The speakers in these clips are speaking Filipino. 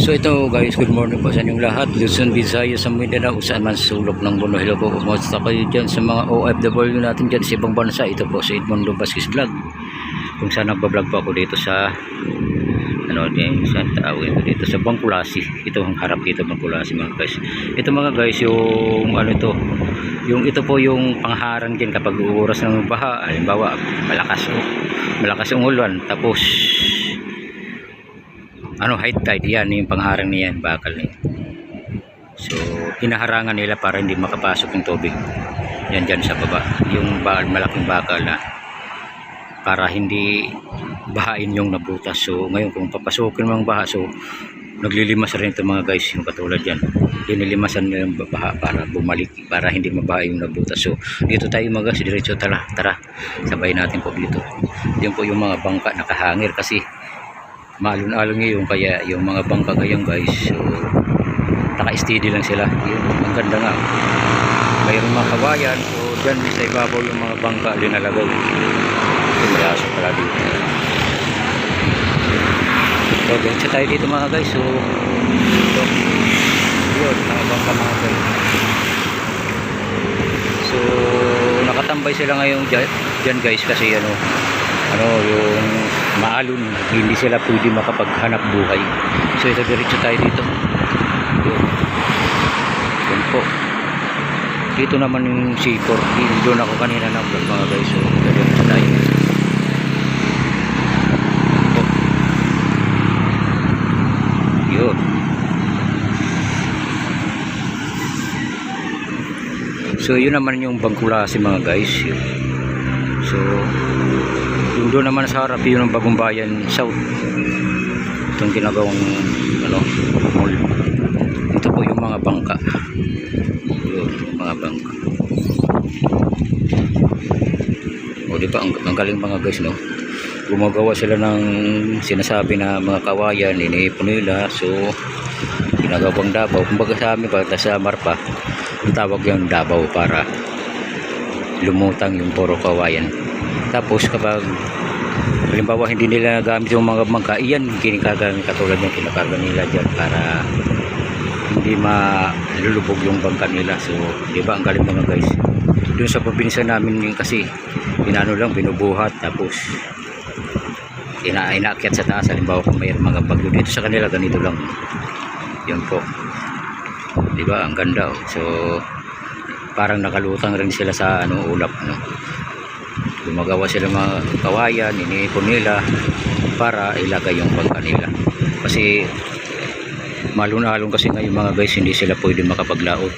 So ito guys, good morning po sa inyong lahat. Luzon, Visayas, sa Mindanao, saan man sa sulok ng mundo. Hello po, kumusta kayo dyan sa mga OFW natin dyan sa ibang bansa. Ito po si Edmundo Vasquez Vlog. Kung saan nagbablog po ako dito sa ano din sa tawag ko dito sa Bangkulasi. Ito ang harap dito Bangkulasi mga guys. Ito mga guys yung ano ito, yung ito po yung pangharang din kapag uuras ng baha. Halimbawa, malakas malakas ang ulan tapos ano height tide. Yan yung pangharang niyan bakal niyan so hinaharangan nila para hindi makapasok yung tubig. Yan dyan sa baba. Yung bakal, malaking bakal na para hindi bahain yung nabutas. So ngayon kung papasukin mo baha so naglilimas rin ito mga guys yung katulad yan dinilimasan nila yung baha para bumalik para hindi mabaha yung nabutas. So dito tayo mga guys. Diretso tara tara. Sabay natin po dito. Yun po yung mga bangka nakahangir kasi maalon-alon ngayon kaya yung mga bangka ngayon guys so naka-steady lang sila. Yun, ang ganda nga. Mayroong mga kawayan so dyan sa ibabaw yung mga bangka linalagay yung braso pala dito. So diretso tayo dito mga guys so ito yun mga bangka mga guys. So nakatambay sila ngayon dyan, dyan guys kasi ano ano yung maalon hindi sila pwede makapaghanap buhay. So ito diretso tayo dito. Yun po. Dito naman yung C4 doon ako kanina na vlog mga guys. So diretso tayo. Po yun. So yun naman yung bangkulasi mga guys. Yun. so doon naman sa harap yun ang bagong bayan south. Itong ginagawang ano mall. Ito po yung mga bangka. Yun mga bangka. O di ba ang, ang galing mga guys no? Gumagawa sila ng sinasabi na mga kawayan iniipon nila. So ginagawang dabaw kumbaga sa amin pagka sa Marpa ang tawag yung dabaw para lumutang yung puro kawayan. Tapos kapag halimbawa hindi nila nagamit yung mga bangka iyan kinikagamit katulad yung kinakarga nila dyan para hindi malulubog yung bangka nila. So di ba ang galing mga guys? Dun sa probinsya namin kasi inano lang binubuhat tapos ina inaakyat sa taas. Halimbawa kung may mga bagyo dito sa kanila ganito lang. Yun po. Di ba ang ganda oh. so parang nakalutang rin sila sa ano ulap no gumagawa sila mga kawayan iniipon nila para ilagay yung bangka nila. Kasi malun-alon kasi ngayon mga guys hindi sila pwede makapaglaot.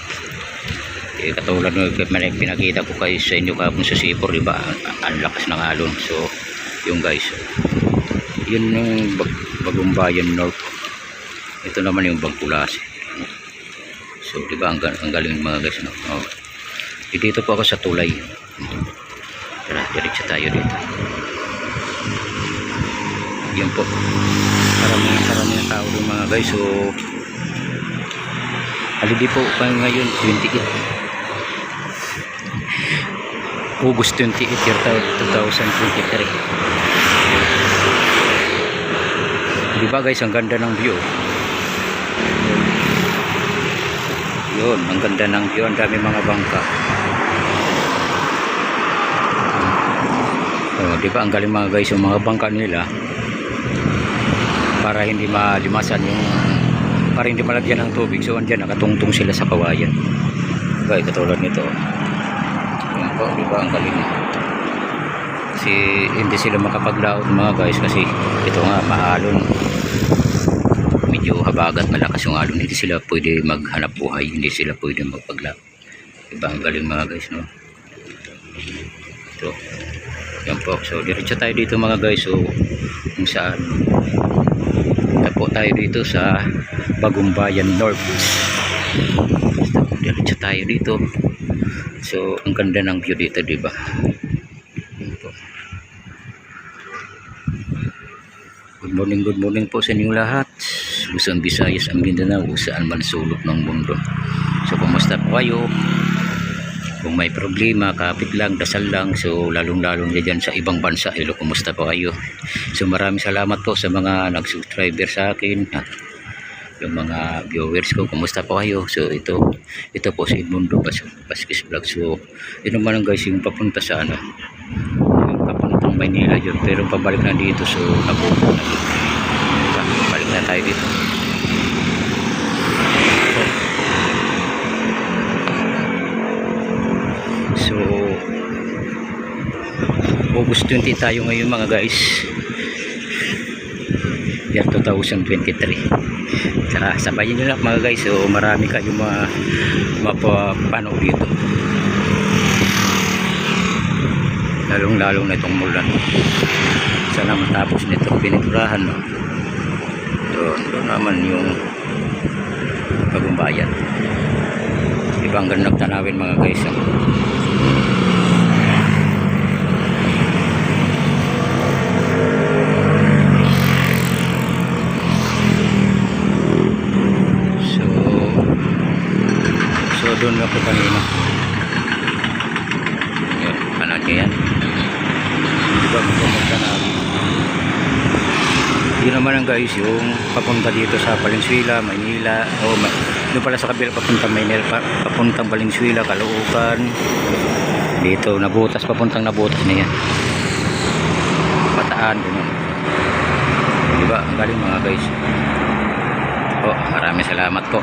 Eh, katulad ng pinakita ko kayo sa inyo kapon sa sipor diba ang, lakas ng alon. So yung guys yun yung bag, bagong bayan north. Ito naman yung bangkulasi. So diba ang, ang galing mga guys no? oh. Eh, dito po ako sa tulay tara diretso tayo dito yun po. Karamihan karamihan tao doon mga guys so halidi po pa ngayon 28 August 28 year 2023 diba guys ang ganda ng view? Yun ang ganda ng view. Ang dami mga bangka di ba ang galing mga guys yung mga bangka nila para hindi malimasan yung para hindi malagyan ng tubig. So andyan nakatungtong sila sa kawayan. Diba katulad nito. Yun po di ba ang galing. Kasi hindi sila makapaglaot mga guys kasi ito nga mahalon medyo habagat malakas yung alon. Hindi sila pwede maghanap buhay hindi sila pwede magpaglaot. Diba ang galing mga guys no? Ito yan po. So diretso tayo dito mga guys. So kung saan. Po tayo dito sa Bagong Bayan North. Diretso tayo dito. So ang ganda ng view dito diba good morning good morning po sa inyong lahat. Luzon, Visayas, ang Mindanao saan man sulok ng mundo. So kumusta po kayo kung may problema kapit lang dasal lang. So lalong lalong dyan sa ibang bansa. Hello kumusta po kayo? So maraming salamat po sa mga nag-subscriber sa akin yung mga viewers ko. Kumusta po kayo? So ito ito po si Edmundo Bas Baskis Vlog. So yun naman guys yung papunta sa ano yung papuntang Maynila yun. Pero pabalik na dito so nabuko na. Yun Diba? balik na tayo dito so August 20 tayo ngayon mga guys. Year 2023 tara sabayin nyo na mga guys so marami kayong mga mapapano dito. Lalong lalong na itong mulan. Sana matapos nito piniturahan no? doon doon naman yung pagumbayan ibang ganap tanawin mga guys no? So, so doon ako kanina. Yan, ano niya yan? Di ba magpumunta na yun naman ang guys, yung papunta dito sa Valenzuela, Maynila, o doon pala sa kabila papuntang Maynila, pa, papuntang Valenzuela, Caloocan, dito, nabutas, papuntang nabutas na yan. Pataan, ganun. Di ba? Ang galing mga guys. Oh, maraming salamat po.